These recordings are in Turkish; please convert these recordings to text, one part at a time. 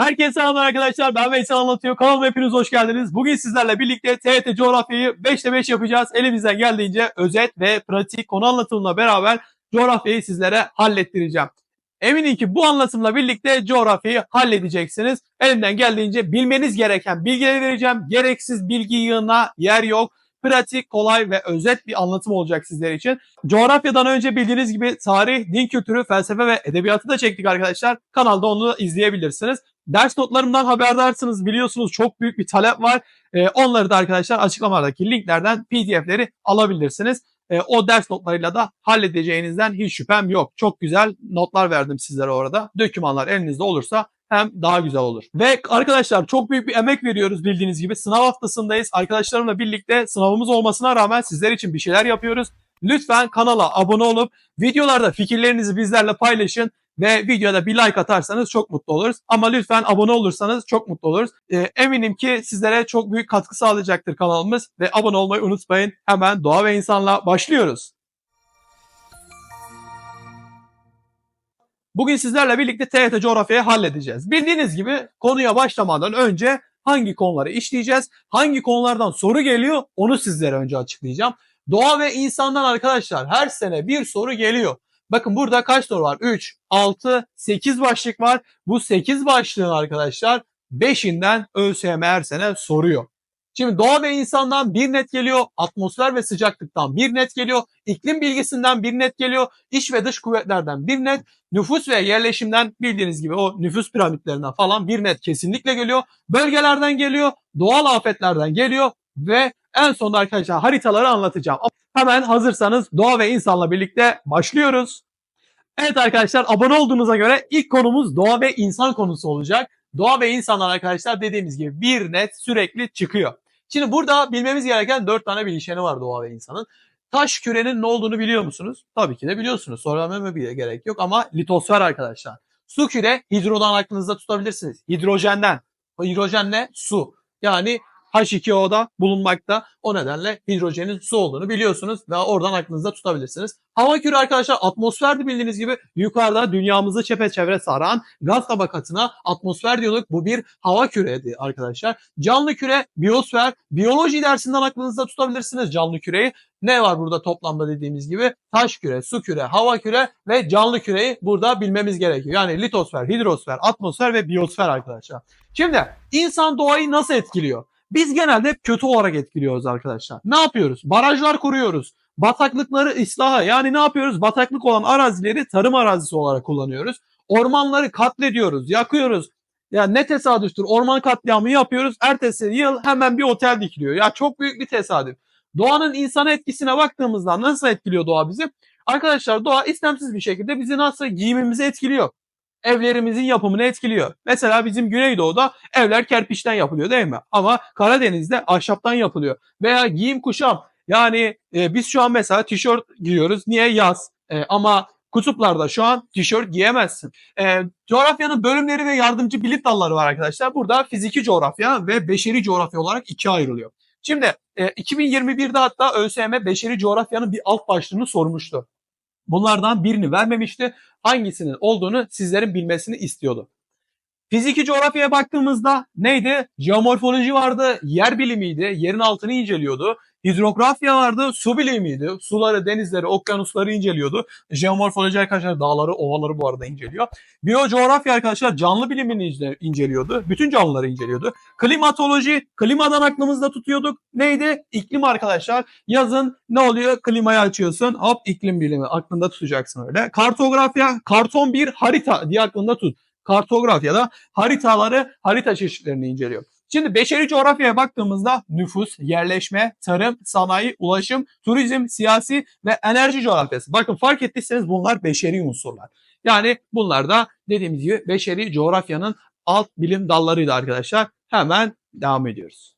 Herkese selamlar arkadaşlar. Ben Veysel Anlatıyor. Kanalıma hepiniz hoş geldiniz. Bugün sizlerle birlikte TYT coğrafyayı 5'te 5 yapacağız. Elimizden geldiğince özet ve pratik konu anlatımla beraber coğrafyayı sizlere hallettireceğim. Eminim ki bu anlatımla birlikte coğrafyayı halledeceksiniz. Elimden geldiğince bilmeniz gereken bilgileri vereceğim. Gereksiz bilgi yığına yer yok. Pratik, kolay ve özet bir anlatım olacak sizler için. Coğrafyadan önce bildiğiniz gibi tarih, din kültürü, felsefe ve edebiyatı da çektik arkadaşlar. Kanalda onu izleyebilirsiniz. Ders notlarımdan haberdarsınız biliyorsunuz çok büyük bir talep var. Ee, onları da arkadaşlar açıklamalardaki linklerden pdf'leri alabilirsiniz. Ee, o ders notlarıyla da halledeceğinizden hiç şüphem yok. Çok güzel notlar verdim sizlere orada. Dokümanlar elinizde olursa hem daha güzel olur. Ve arkadaşlar çok büyük bir emek veriyoruz bildiğiniz gibi. Sınav haftasındayız. Arkadaşlarımla birlikte sınavımız olmasına rağmen sizler için bir şeyler yapıyoruz. Lütfen kanala abone olup videolarda fikirlerinizi bizlerle paylaşın ve videoda bir like atarsanız çok mutlu oluruz. Ama lütfen abone olursanız çok mutlu oluruz. Ee, eminim ki sizlere çok büyük katkı sağlayacaktır kanalımız ve abone olmayı unutmayın. Hemen doğa ve insanla başlıyoruz. Bugün sizlerle birlikte TYT coğrafyayı halledeceğiz. Bildiğiniz gibi konuya başlamadan önce hangi konuları işleyeceğiz, hangi konulardan soru geliyor onu sizlere önce açıklayacağım. Doğa ve insandan arkadaşlar her sene bir soru geliyor. Bakın burada kaç soru var? 3, 6, 8 başlık var. Bu 8 başlığın arkadaşlar 5'inden ÖSYM her sene soruyor. Şimdi doğa ve insandan bir net geliyor, atmosfer ve sıcaklıktan bir net geliyor, iklim bilgisinden bir net geliyor, iç ve dış kuvvetlerden bir net, nüfus ve yerleşimden bildiğiniz gibi o nüfus piramitlerinden falan bir net kesinlikle geliyor, bölgelerden geliyor, doğal afetlerden geliyor ve en sonunda arkadaşlar haritaları anlatacağım. Hemen hazırsanız doğa ve insanla birlikte başlıyoruz. Evet arkadaşlar abone olduğunuza göre ilk konumuz doğa ve insan konusu olacak. Doğa ve insanlar arkadaşlar dediğimiz gibi bir net sürekli çıkıyor. Şimdi burada bilmemiz gereken dört tane bileşeni var doğa ve insanın. Taş kürenin ne olduğunu biliyor musunuz? Tabii ki de biliyorsunuz. Söylememe bile gerek yok ama litosfer arkadaşlar. Su küre hidrodan aklınızda tutabilirsiniz. Hidrojenden. Hidrojen ne? Su. Yani H2O'da bulunmakta. O nedenle hidrojenin su olduğunu biliyorsunuz ve oradan aklınızda tutabilirsiniz. Hava küre arkadaşlar atmosferdi bildiğiniz gibi yukarıda dünyamızı çepeçevre saran gaz tabakasına atmosfer diyorduk. Bu bir hava küreydi arkadaşlar. Canlı küre biyosfer. Biyoloji dersinden aklınızda tutabilirsiniz canlı küreyi. Ne var burada toplamda dediğimiz gibi? Taş küre, su küre, hava küre ve canlı küreyi burada bilmemiz gerekiyor. Yani litosfer, hidrosfer, atmosfer ve biyosfer arkadaşlar. Şimdi insan doğayı nasıl etkiliyor? Biz genelde hep kötü olarak etkiliyoruz arkadaşlar. Ne yapıyoruz? Barajlar kuruyoruz. Bataklıkları ıslaha yani ne yapıyoruz? Bataklık olan arazileri tarım arazisi olarak kullanıyoruz. Ormanları katlediyoruz, yakıyoruz. Ya ne tesadüftür orman katliamı yapıyoruz. Ertesi yıl hemen bir otel dikiliyor. Ya çok büyük bir tesadüf. Doğanın insana etkisine baktığımızda nasıl etkiliyor doğa bizi? Arkadaşlar doğa istemsiz bir şekilde bizi nasıl giyimimizi etkiliyor evlerimizin yapımını etkiliyor. Mesela bizim Güneydoğu'da evler kerpiçten yapılıyor değil mi? Ama Karadeniz'de ahşaptan yapılıyor. Veya giyim kuşam. Yani e, biz şu an mesela tişört giyiyoruz. Niye? Yaz. E, ama kutuplarda şu an tişört giyemezsin. E, coğrafyanın bölümleri ve yardımcı bilim dalları var arkadaşlar. Burada fiziki coğrafya ve beşeri coğrafya olarak ikiye ayrılıyor. Şimdi e, 2021'de hatta ÖSYM beşeri coğrafyanın bir alt başlığını sormuştu. Bunlardan birini vermemişti. Hangisinin olduğunu sizlerin bilmesini istiyordu. Fiziki coğrafyaya baktığımızda neydi? Jeomorfoloji vardı, yer bilimiydi, yerin altını inceliyordu. Hidrografya vardı, su bilimiydi. Suları, denizleri, okyanusları inceliyordu. Jeomorfoloji arkadaşlar dağları, ovaları bu arada inceliyor. Biyocoğrafya arkadaşlar canlı bilimini inceliyordu. Bütün canlıları inceliyordu. Klimatoloji, klimadan aklımızda tutuyorduk. Neydi? İklim arkadaşlar. Yazın ne oluyor? Klimayı açıyorsun. Hop iklim bilimi aklında tutacaksın öyle. Kartografya, karton bir harita diye aklında tut. Kartografyada haritaları, harita çeşitlerini inceliyor. Şimdi beşeri coğrafyaya baktığımızda nüfus, yerleşme, tarım, sanayi, ulaşım, turizm, siyasi ve enerji coğrafyası. Bakın fark ettiyseniz bunlar beşeri unsurlar. Yani bunlar da dediğimiz gibi beşeri coğrafyanın alt bilim dallarıydı arkadaşlar. Hemen devam ediyoruz.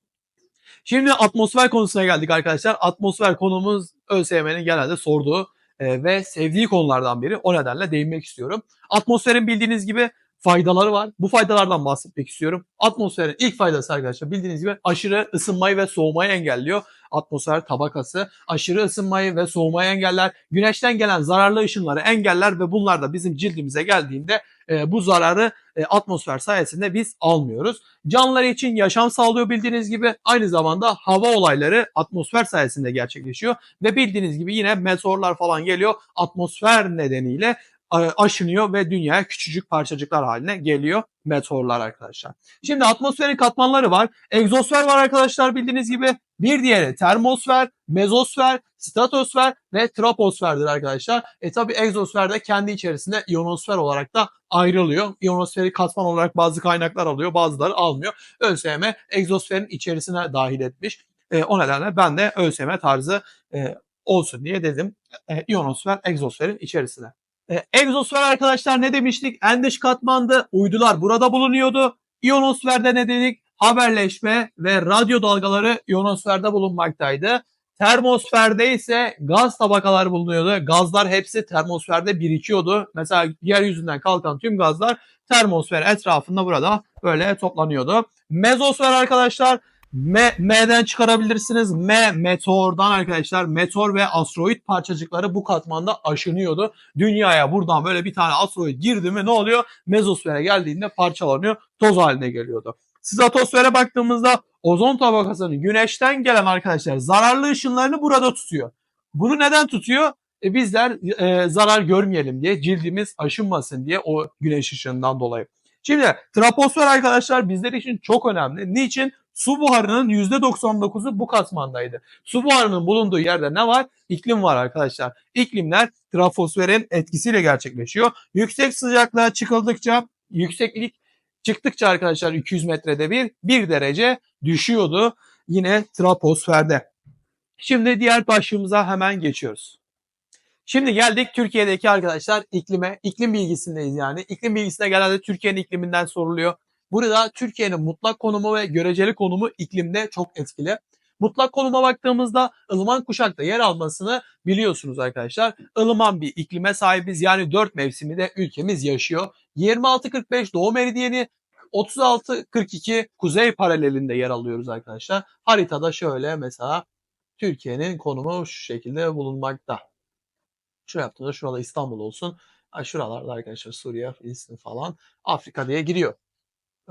Şimdi atmosfer konusuna geldik arkadaşlar. Atmosfer konumuz ÖSYM'nin genelde sorduğu e, ve sevdiği konulardan biri. O nedenle değinmek istiyorum. Atmosferin bildiğiniz gibi faydaları var. Bu faydalardan bahsetmek istiyorum. Atmosferin ilk faydası arkadaşlar bildiğiniz gibi aşırı ısınmayı ve soğumayı engelliyor. atmosfer tabakası aşırı ısınmayı ve soğumayı engeller. Güneşten gelen zararlı ışınları engeller ve bunlar da bizim cildimize geldiğinde e, bu zararı e, atmosfer sayesinde biz almıyoruz. Canlılar için yaşam sağlıyor bildiğiniz gibi aynı zamanda hava olayları atmosfer sayesinde gerçekleşiyor ve bildiğiniz gibi yine meteorlar falan geliyor atmosfer nedeniyle aşınıyor ve dünyaya küçücük parçacıklar haline geliyor meteorlar arkadaşlar. Şimdi atmosferin katmanları var. Egzosfer var arkadaşlar bildiğiniz gibi. Bir diğeri termosfer, mezosfer, stratosfer ve troposferdir arkadaşlar. E tabi egzosfer de kendi içerisinde ionosfer olarak da ayrılıyor. İyonosferi katman olarak bazı kaynaklar alıyor, bazıları almıyor. ÖSYM egzosferin içerisine dahil etmiş. E, o nedenle ben de ÖSYM tarzı e, olsun diye dedim. E, ionosfer egzosferin içerisine. Egzosfer arkadaşlar ne demiştik? En dış katmanda uydular burada bulunuyordu. İyonosferde ne dedik? Haberleşme ve radyo dalgaları iyonosferde bulunmaktaydı. Termosferde ise gaz tabakaları bulunuyordu. Gazlar hepsi termosferde birikiyordu. Mesela yeryüzünden kalkan tüm gazlar termosfer etrafında burada böyle toplanıyordu. Mezosfer arkadaşlar M, M'den çıkarabilirsiniz. M meteordan arkadaşlar. Meteor ve asteroid parçacıkları bu katmanda aşınıyordu. Dünyaya buradan böyle bir tane asteroid girdi mi ne oluyor? Mezosfere geldiğinde parçalanıyor. Toz haline geliyordu. Stratosfere baktığımızda ozon tabakasının güneşten gelen arkadaşlar zararlı ışınlarını burada tutuyor. Bunu neden tutuyor? E bizler e, zarar görmeyelim diye cildimiz aşınmasın diye o güneş ışığından dolayı. Şimdi troposfer arkadaşlar bizler için çok önemli. Niçin? Su buharının %99'u bu katmandaydı. Su buharının bulunduğu yerde ne var? İklim var arkadaşlar. İklimler troposferin etkisiyle gerçekleşiyor. Yüksek sıcaklığa çıkıldıkça yükseklik çıktıkça arkadaşlar 200 metrede bir 1 derece düşüyordu yine troposferde. Şimdi diğer başlığımıza hemen geçiyoruz. Şimdi geldik Türkiye'deki arkadaşlar iklime. İklim bilgisindeyiz yani. İklim bilgisine genelde Türkiye'nin ikliminden soruluyor. Burada Türkiye'nin mutlak konumu ve göreceli konumu iklimde çok etkili. Mutlak konuma baktığımızda ılıman kuşakta yer almasını biliyorsunuz arkadaşlar. Ilıman bir iklime sahibiz yani 4 mevsimi de ülkemiz yaşıyor. 26-45 doğu meridyeni 36-42 kuzey paralelinde yer alıyoruz arkadaşlar. Haritada şöyle mesela Türkiye'nin konumu şu şekilde bulunmakta. Şu yaptığımda şurada İstanbul olsun. Şuralarda arkadaşlar Suriye, Filistin falan Afrika diye giriyor.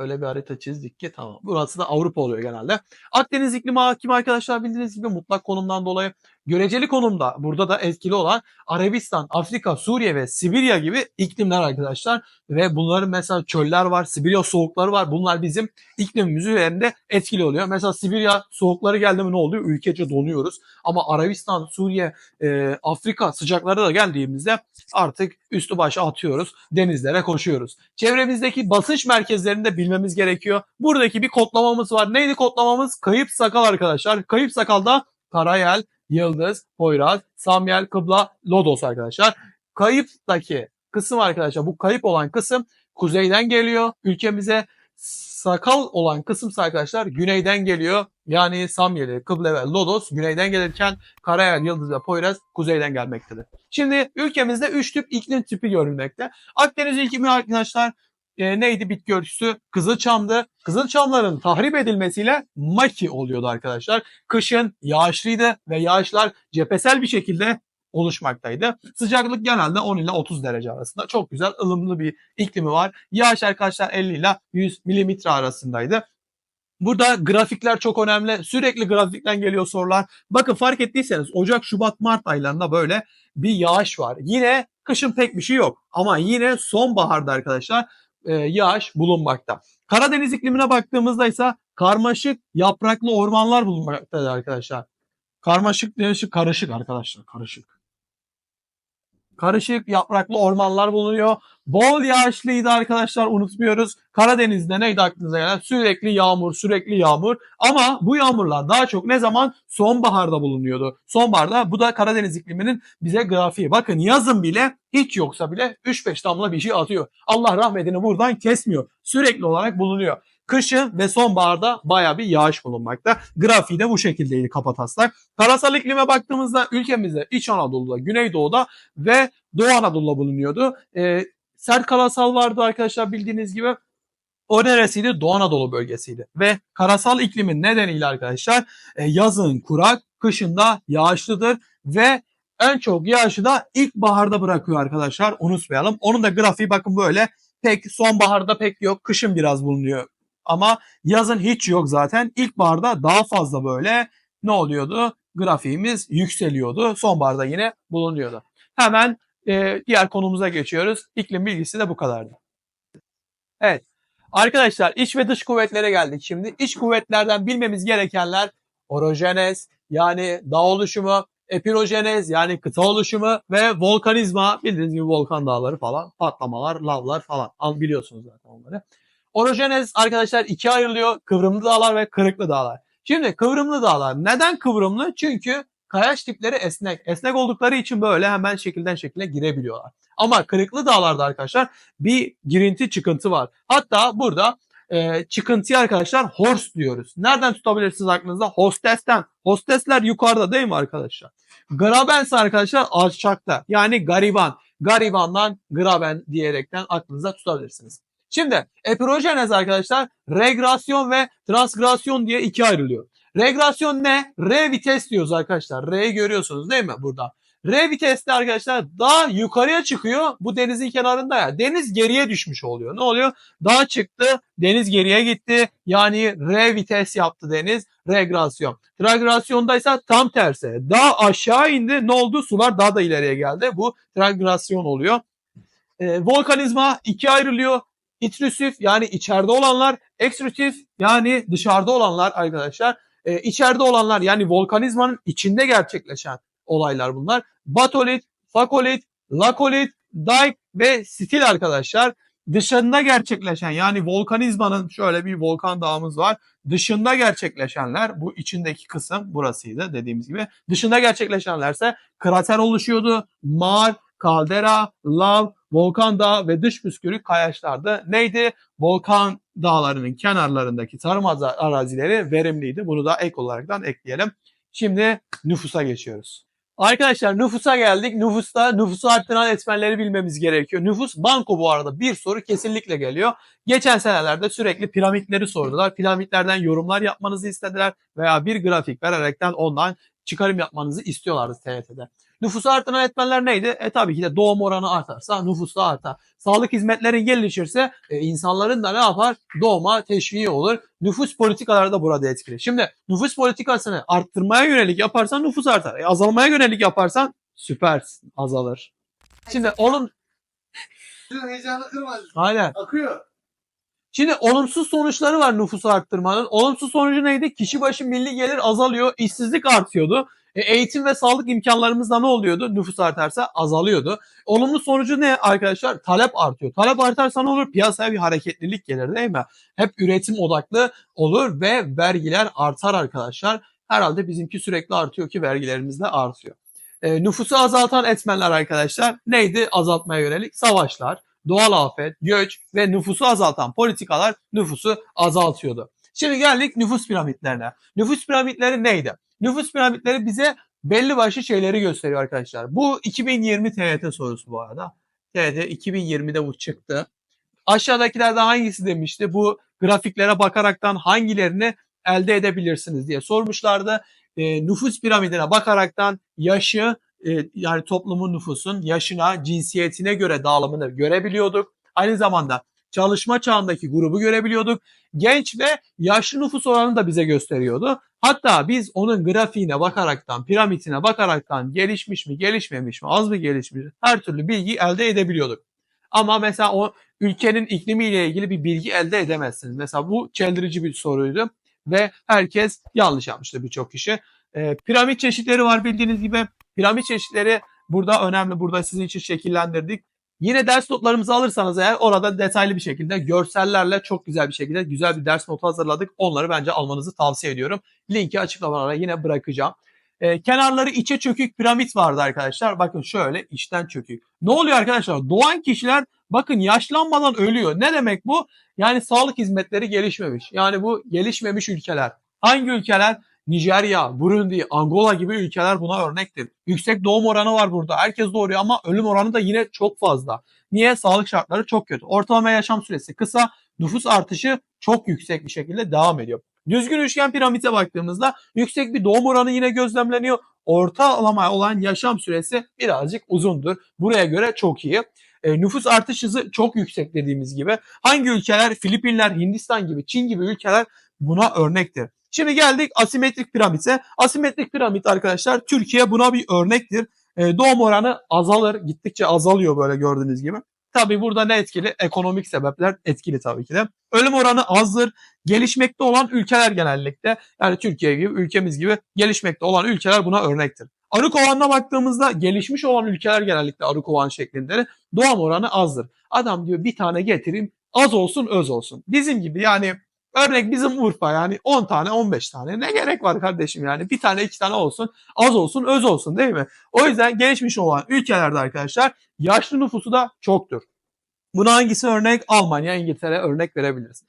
Öyle bir harita çizdik ki tamam. Burası da Avrupa oluyor genelde. Akdeniz iklimi hakim arkadaşlar bildiğiniz gibi mutlak konumdan dolayı göreceli konumda burada da etkili olan Arabistan, Afrika, Suriye ve Sibirya gibi iklimler arkadaşlar. Ve bunların mesela çöller var, Sibirya soğukları var. Bunlar bizim iklimimiz üzerinde etkili oluyor. Mesela Sibirya soğukları geldi mi ne oluyor? Ülkece donuyoruz. Ama Arabistan, Suriye, e, Afrika sıcakları da geldiğimizde artık üstü başa atıyoruz. Denizlere koşuyoruz. Çevremizdeki basınç merkezlerinde bilmemiz gerekiyor. Buradaki bir kodlamamız var. Neydi kodlamamız? Kayıp sakal arkadaşlar. Kayıp sakalda Karayel, Yıldız, Poyraz, Samyel, Kıbla, Lodos arkadaşlar. Kayıptaki kısım arkadaşlar bu kayıp olan kısım kuzeyden geliyor ülkemize. Sakal olan kısım arkadaşlar güneyden geliyor. Yani Samyeli, Kıble ve Lodos güneyden gelirken Karayel, Yıldız ve Poyraz kuzeyden gelmektedir. Şimdi ülkemizde 3 tip iklim tipi görülmekte. Akdeniz iklimi arkadaşlar e, neydi bitki örtüsü? Kızılçam'dı. Kızılçamların tahrip edilmesiyle maki oluyordu arkadaşlar. Kışın yağışlıydı ve yağışlar cephesel bir şekilde oluşmaktaydı. Sıcaklık genelde 10 ile 30 derece arasında. Çok güzel ılımlı bir iklimi var. Yağış arkadaşlar 50 ile 100 milimetre arasındaydı. Burada grafikler çok önemli. Sürekli grafikten geliyor sorular. Bakın fark ettiyseniz Ocak, Şubat, Mart aylarında böyle bir yağış var. Yine kışın pek bir şey yok. Ama yine sonbaharda arkadaşlar e, yağış bulunmakta. Karadeniz iklimine baktığımızda ise karmaşık yapraklı ormanlar bulunmaktadır arkadaşlar. Karmaşık değişik karışık arkadaşlar karışık. Karışık yapraklı ormanlar bulunuyor. Bol yağışlıydı arkadaşlar unutmuyoruz. Karadeniz'de neydi aklınıza gelen? Sürekli yağmur, sürekli yağmur. Ama bu yağmurlar daha çok ne zaman? Sonbaharda bulunuyordu. Sonbaharda bu da Karadeniz ikliminin bize grafiği. Bakın yazın bile hiç yoksa bile 3-5 damla bir şey atıyor. Allah rahmetini buradan kesmiyor. Sürekli olarak bulunuyor. Kışın ve sonbaharda baya bir yağış bulunmakta. Grafiği de bu şekildeydi kapataslak. Karasal iklime baktığımızda ülkemizde İç Anadolu'da, Güneydoğu'da ve Doğu Anadolu'da bulunuyordu. Ee, sert karasal vardı arkadaşlar bildiğiniz gibi. O neresiydi? Doğu Anadolu bölgesiydi. Ve karasal iklimin nedeniyle arkadaşlar e, yazın kurak, kışında yağışlıdır ve en çok yağışı da ilkbaharda bırakıyor arkadaşlar. Unutmayalım. Onun da grafiği bakın böyle. Pek sonbaharda pek yok. Kışın biraz bulunuyor. Ama yazın hiç yok zaten. İlkbaharda daha fazla böyle ne oluyordu? Grafiğimiz yükseliyordu. Sonbaharda yine bulunuyordu. Hemen e, diğer konumuza geçiyoruz. İklim bilgisi de bu kadardı. Evet. Arkadaşlar iç ve dış kuvvetlere geldik şimdi. İç kuvvetlerden bilmemiz gerekenler orojenez yani dağ oluşumu, epirojenez yani kıta oluşumu ve volkanizma bildiğiniz gibi volkan dağları falan patlamalar, lavlar falan Al biliyorsunuz zaten onları. Orojenez arkadaşlar ikiye ayrılıyor. Kıvrımlı dağlar ve kırıklı dağlar. Şimdi kıvrımlı dağlar neden kıvrımlı? Çünkü kayaç tipleri esnek. Esnek oldukları için böyle hemen şekilden şekile girebiliyorlar. Ama kırıklı dağlarda arkadaşlar bir girinti çıkıntı var. Hatta burada e, çıkıntıya arkadaşlar horse diyoruz. Nereden tutabilirsiniz aklınızda? Hostesten. Hostesler yukarıda değil mi arkadaşlar? Graben ise arkadaşlar alçakta. Yani gariban. Garibandan graben diyerekten aklınıza tutabilirsiniz. Şimdi epirojenez arkadaşlar regresyon ve transgresyon diye ikiye ayrılıyor. Regresyon ne? R vites diyoruz arkadaşlar. R'yi görüyorsunuz değil mi burada? R viteste arkadaşlar daha yukarıya çıkıyor. Bu denizin kenarında ya. Deniz geriye düşmüş oluyor. Ne oluyor? Dağ çıktı. Deniz geriye gitti. Yani R vites yaptı deniz. Regresyon. Transgresyonda ise tam tersi. Dağ aşağı indi. Ne oldu? Sular daha da ileriye geldi. Bu transgresyon oluyor. E, volkanizma ikiye ayrılıyor. İtrüsif yani içeride olanlar, ekstrüsif yani dışarıda olanlar arkadaşlar. E, içeride olanlar yani volkanizmanın içinde gerçekleşen olaylar bunlar. Batolit, fakolit, lakolit, dike ve stil arkadaşlar. Dışında gerçekleşen yani volkanizmanın şöyle bir volkan dağımız var. Dışında gerçekleşenler bu içindeki kısım burasıydı dediğimiz gibi. Dışında gerçekleşenlerse krater oluşuyordu. Mağar, kaldera, lav, volkan dağı ve dış püskürük kayaçlardı. Neydi? Volkan dağlarının kenarlarındaki tarım arazileri verimliydi. Bunu da ek olaraktan ekleyelim. Şimdi nüfusa geçiyoruz. Arkadaşlar nüfusa geldik. Nüfusta nüfusu arttıran etmenleri bilmemiz gerekiyor. Nüfus banko bu arada bir soru kesinlikle geliyor. Geçen senelerde sürekli piramitleri sordular. Piramitlerden yorumlar yapmanızı istediler veya bir grafik vererekten ondan çıkarım yapmanızı istiyorlardı TYT'de. Nüfusu arttıran etmenler neydi? E tabii ki de doğum oranı artarsa nüfus da artar. Sağlık hizmetleri gelişirse e, insanların da ne yapar? Doğuma teşviği olur. Nüfus politikaları da burada etkili. Şimdi nüfus politikasını arttırmaya yönelik yaparsan nüfus artar. E, azalmaya yönelik yaparsan süpersin azalır. Şimdi onun heyecanı kırmaz. Aynen. Akıyor. Şimdi olumsuz sonuçları var nüfusu arttırmanın. Olumsuz sonucu neydi? Kişi başı milli gelir azalıyor, işsizlik artıyordu. E, eğitim ve sağlık imkanlarımızda ne oluyordu? Nüfus artarsa azalıyordu. Olumlu sonucu ne arkadaşlar? Talep artıyor. Talep artarsa ne olur? Piyasaya bir hareketlilik gelir değil mi? Hep üretim odaklı olur ve vergiler artar arkadaşlar. Herhalde bizimki sürekli artıyor ki vergilerimiz de artıyor. E, nüfusu azaltan etmenler arkadaşlar neydi azaltmaya yönelik? Savaşlar, doğal afet, göç ve nüfusu azaltan politikalar nüfusu azaltıyordu. Şimdi geldik nüfus piramitlerine. Nüfus piramitleri neydi? Nüfus piramitleri bize belli başlı şeyleri gösteriyor arkadaşlar. Bu 2020 TYT sorusu bu arada. TYT 2020'de bu çıktı. Aşağıdakilerden hangisi demişti? Bu grafiklere bakaraktan hangilerini elde edebilirsiniz diye sormuşlardı. E, nüfus piramidine bakaraktan yaşı e, yani toplumun nüfusun yaşına, cinsiyetine göre dağılımını görebiliyorduk. Aynı zamanda çalışma çağındaki grubu görebiliyorduk. Genç ve yaşlı nüfus oranını da bize gösteriyordu. Hatta biz onun grafiğine bakaraktan, piramidine bakaraktan gelişmiş mi, gelişmemiş mi, az mı gelişmiş her türlü bilgi elde edebiliyorduk. Ama mesela o ülkenin iklimiyle ilgili bir bilgi elde edemezsiniz. Mesela bu çeldirici bir soruydu ve herkes yanlış yapmıştı birçok kişi. E, piramit çeşitleri var bildiğiniz gibi. Piramit çeşitleri burada önemli. Burada sizin için şekillendirdik. Yine ders notlarımızı alırsanız eğer orada detaylı bir şekilde görsellerle çok güzel bir şekilde güzel bir ders notu hazırladık. Onları bence almanızı tavsiye ediyorum. Linki açıklamalara yine bırakacağım. Ee, kenarları içe çökük piramit vardı arkadaşlar. Bakın şöyle içten çökük. Ne oluyor arkadaşlar? Doğan kişiler bakın yaşlanmadan ölüyor. Ne demek bu? Yani sağlık hizmetleri gelişmemiş. Yani bu gelişmemiş ülkeler. Hangi ülkeler? Nijerya, Burundi, Angola gibi ülkeler buna örnektir. Yüksek doğum oranı var burada. Herkes doğuruyor ama ölüm oranı da yine çok fazla. Niye? Sağlık şartları çok kötü. Ortalama yaşam süresi kısa. nüfus artışı çok yüksek bir şekilde devam ediyor. Düzgün üçgen piramite baktığımızda yüksek bir doğum oranı yine gözlemleniyor. Ortalama olan yaşam süresi birazcık uzundur. Buraya göre çok iyi. E, nüfus artış hızı çok yüksek dediğimiz gibi. Hangi ülkeler? Filipinler, Hindistan gibi, Çin gibi ülkeler buna örnektir. Şimdi geldik asimetrik piramite. Asimetrik piramit arkadaşlar Türkiye buna bir örnektir. E, doğum oranı azalır. Gittikçe azalıyor böyle gördüğünüz gibi. Tabii burada ne etkili? Ekonomik sebepler etkili tabii ki de. Ölüm oranı azdır. Gelişmekte olan ülkeler genellikle yani Türkiye gibi ülkemiz gibi gelişmekte olan ülkeler buna örnektir. Arı kovanına baktığımızda gelişmiş olan ülkeler genellikle arı kovan şeklinde doğum oranı azdır. Adam diyor bir tane getireyim az olsun öz olsun. Bizim gibi yani örnek bizim Urfa yani 10 tane 15 tane ne gerek var kardeşim yani bir tane iki tane olsun az olsun öz olsun değil mi? O yüzden gelişmiş olan ülkelerde arkadaşlar yaşlı nüfusu da çoktur. Buna hangisi örnek? Almanya, İngiltere örnek verebiliriz.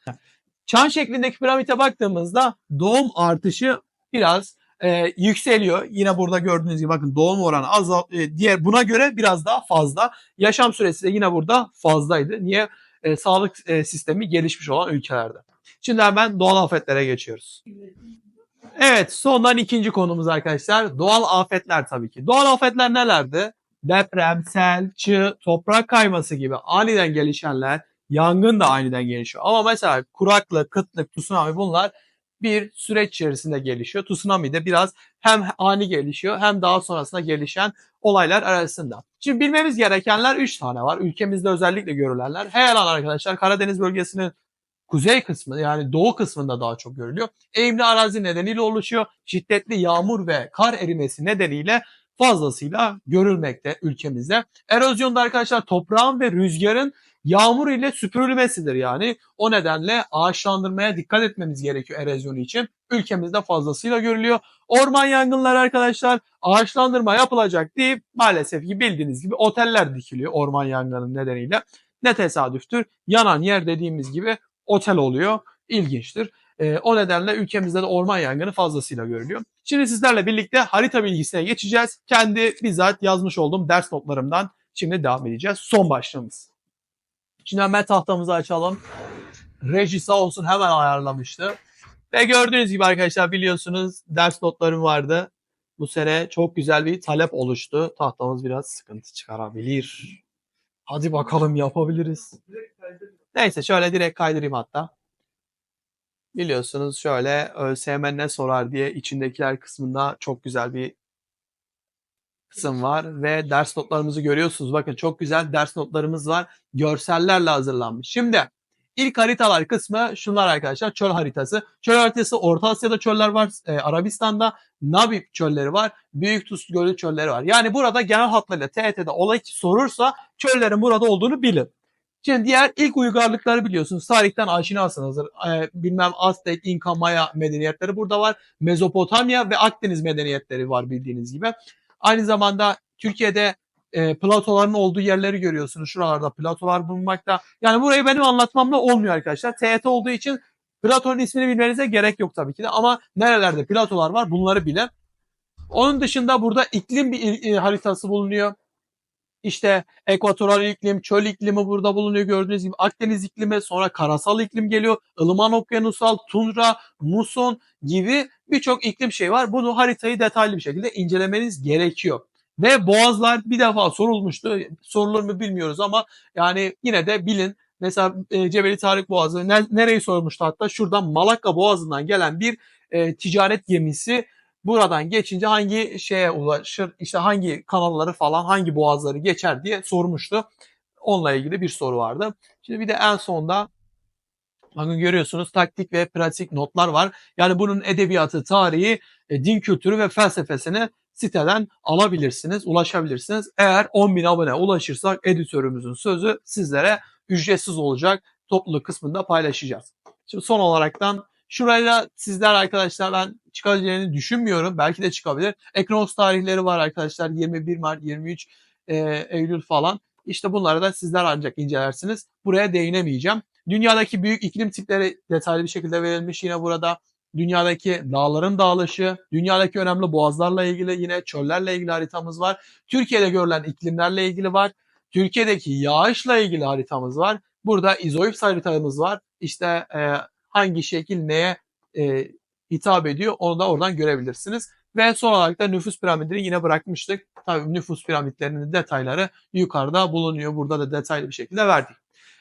Çan şeklindeki piramite baktığımızda doğum artışı biraz e, yükseliyor. Yine burada gördüğünüz gibi bakın doğum oranı azal e, diğer buna göre biraz daha fazla. Yaşam süresi de yine burada fazlaydı. Niye? E, sağlık e, sistemi gelişmiş olan ülkelerde. Şimdi hemen doğal afetlere geçiyoruz. Evet sondan ikinci konumuz arkadaşlar. Doğal afetler tabii ki. Doğal afetler nelerdi? Deprem, sel, çığ, toprak kayması gibi aniden gelişenler, yangın da aniden gelişiyor. Ama mesela kuraklık, kıtlık, tsunami bunlar bir süreç içerisinde gelişiyor. Tsunami de biraz hem ani gelişiyor hem daha sonrasında gelişen olaylar arasında. Şimdi bilmemiz gerekenler 3 tane var. Ülkemizde özellikle görülenler. Her an arkadaşlar Karadeniz bölgesinin kuzey kısmı yani doğu kısmında daha çok görülüyor. Eğimli arazi nedeniyle oluşuyor. Şiddetli yağmur ve kar erimesi nedeniyle fazlasıyla görülmekte ülkemizde. Erozyon da arkadaşlar toprağın ve rüzgarın yağmur ile süpürülmesidir yani. O nedenle ağaçlandırmaya dikkat etmemiz gerekiyor erozyonu için. Ülkemizde fazlasıyla görülüyor. Orman yangınları arkadaşlar ağaçlandırma yapılacak deyip maalesef ki bildiğiniz gibi oteller dikiliyor orman yangının nedeniyle. Ne tesadüftür. Yanan yer dediğimiz gibi otel oluyor. İlginçtir. Ee, o nedenle ülkemizde de orman yangını fazlasıyla görülüyor. Şimdi sizlerle birlikte harita bilgisine geçeceğiz. Kendi bizzat yazmış olduğum ders notlarımdan şimdi devam edeceğiz. Son başlığımız. Şimdi hemen tahtamızı açalım. Reji sağ olsun hemen ayarlamıştı. Ve gördüğünüz gibi arkadaşlar biliyorsunuz ders notlarım vardı. Bu sene çok güzel bir talep oluştu. Tahtamız biraz sıkıntı çıkarabilir. Hadi bakalım yapabiliriz. Neyse şöyle direkt kaydırayım hatta. Biliyorsunuz şöyle ÖSYM ne sorar diye içindekiler kısmında çok güzel bir kısım var ve ders notlarımızı görüyorsunuz. Bakın çok güzel ders notlarımız var. Görsellerle hazırlanmış. Şimdi ilk haritalar kısmı şunlar arkadaşlar. Çöl haritası. Çöl haritası Orta Asya'da çöller var. e, Arabistan'da Nabi çölleri var. Büyük Tuz Gölü çölleri var. Yani burada genel hatlarıyla TET'de olay sorursa çöllerin burada olduğunu bilin. Şimdi diğer ilk uygarlıkları biliyorsunuz. Tarihten aşinasınızdır. Ee, bilmem Aztek, İnka, Maya medeniyetleri burada var. Mezopotamya ve Akdeniz medeniyetleri var bildiğiniz gibi. Aynı zamanda Türkiye'de e, platoların olduğu yerleri görüyorsunuz. Şuralarda platolar bulunmakta. Yani burayı benim anlatmamla olmuyor arkadaşlar. TET olduğu için Platon'un ismini bilmenize gerek yok tabii ki de. Ama nerelerde platolar var bunları bilin. Onun dışında burada iklim bir e, haritası bulunuyor. İşte ekvatoral iklim, çöl iklimi burada bulunuyor gördüğünüz gibi. Akdeniz iklimi, sonra karasal iklim geliyor. ılıman okyanusal, tundra, muson gibi birçok iklim şey var. Bunu haritayı detaylı bir şekilde incelemeniz gerekiyor. Ve boğazlar bir defa sorulmuştu. Sorulur mu bilmiyoruz ama yani yine de bilin. Mesela e, Cebeli Tarık Boğazı ne- nereyi sormuştu hatta? Şuradan Malakka Boğazı'ndan gelen bir e, ticaret gemisi buradan geçince hangi şeye ulaşır, işte hangi kanalları falan, hangi boğazları geçer diye sormuştu. Onunla ilgili bir soru vardı. Şimdi bir de en sonda bakın görüyorsunuz taktik ve pratik notlar var. Yani bunun edebiyatı, tarihi, e, din kültürü ve felsefesini siteden alabilirsiniz, ulaşabilirsiniz. Eğer 10.000 abone ulaşırsak editörümüzün sözü sizlere ücretsiz olacak. Topluluk kısmında paylaşacağız. Şimdi son olaraktan Şurayla sizler arkadaşlar ben çıkabileceğini düşünmüyorum. Belki de çıkabilir. Ekros tarihleri var arkadaşlar. 21 Mart, 23 e, Eylül falan. İşte bunları da sizler ancak incelersiniz. Buraya değinemeyeceğim. Dünyadaki büyük iklim tipleri detaylı bir şekilde verilmiş yine burada. Dünyadaki dağların dağılışı, dünyadaki önemli boğazlarla ilgili yine çöllerle ilgili haritamız var. Türkiye'de görülen iklimlerle ilgili var. Türkiye'deki yağışla ilgili haritamız var. Burada izoips haritamız var. işte e, hangi şekil neye e, hitap ediyor onu da oradan görebilirsiniz. Ve son olarak da nüfus piramidini yine bırakmıştık. Tabii nüfus piramitlerinin detayları yukarıda bulunuyor. Burada da detaylı bir şekilde verdik.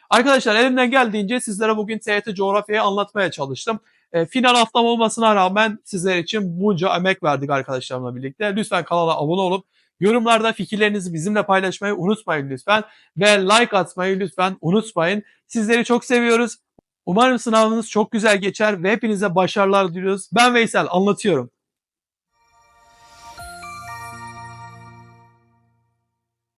Arkadaşlar elimden geldiğince sizlere bugün TYT coğrafyayı anlatmaya çalıştım. E, final haftam olmasına rağmen sizler için bunca emek verdik arkadaşlarımla birlikte. Lütfen kanala abone olup yorumlarda fikirlerinizi bizimle paylaşmayı unutmayın lütfen. Ve like atmayı lütfen unutmayın. Sizleri çok seviyoruz. Umarım sınavınız çok güzel geçer ve hepinize başarılar diliyoruz. Ben Veysel anlatıyorum.